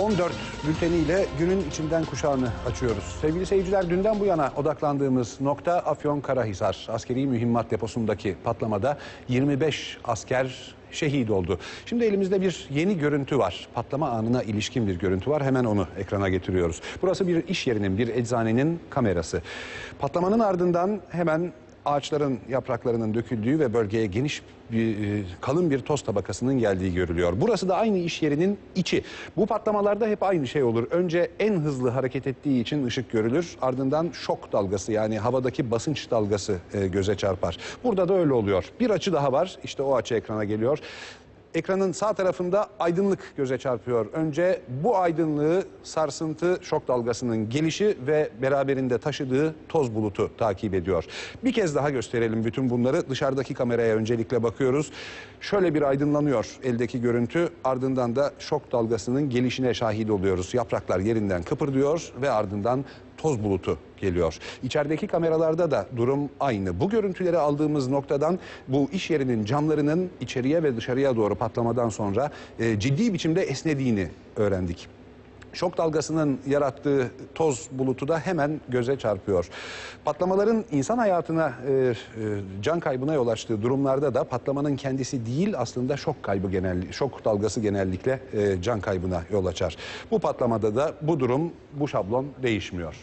14 bülteniyle günün içinden kuşağını açıyoruz. Sevgili seyirciler dünden bu yana odaklandığımız nokta Afyon Karahisar askeri mühimmat deposundaki patlamada 25 asker şehit oldu. Şimdi elimizde bir yeni görüntü var. Patlama anına ilişkin bir görüntü var. Hemen onu ekrana getiriyoruz. Burası bir iş yerinin, bir eczanenin kamerası. Patlamanın ardından hemen ağaçların yapraklarının döküldüğü ve bölgeye geniş bir e, kalın bir toz tabakasının geldiği görülüyor. Burası da aynı iş yerinin içi. Bu patlamalarda hep aynı şey olur. Önce en hızlı hareket ettiği için ışık görülür. Ardından şok dalgası yani havadaki basınç dalgası e, göze çarpar. Burada da öyle oluyor. Bir açı daha var. İşte o açı ekrana geliyor. Ekranın sağ tarafında aydınlık göze çarpıyor. Önce bu aydınlığı sarsıntı şok dalgasının gelişi ve beraberinde taşıdığı toz bulutu takip ediyor. Bir kez daha gösterelim bütün bunları. Dışarıdaki kameraya öncelikle bakıyoruz. Şöyle bir aydınlanıyor eldeki görüntü. Ardından da şok dalgasının gelişine şahit oluyoruz. Yapraklar yerinden kıpırdıyor ve ardından toz bulutu geliyor. İçerideki kameralarda da durum aynı. Bu görüntüleri aldığımız noktadan bu iş yerinin camlarının içeriye ve dışarıya doğru patlamadan sonra e, ciddi biçimde esnediğini öğrendik. Şok dalgasının yarattığı toz bulutu da hemen göze çarpıyor. Patlamaların insan hayatına, e, e, can kaybına yol açtığı durumlarda da patlamanın kendisi değil aslında şok kaybı genel, şok dalgası genellikle e, can kaybına yol açar. Bu patlamada da bu durum, bu şablon değişmiyor.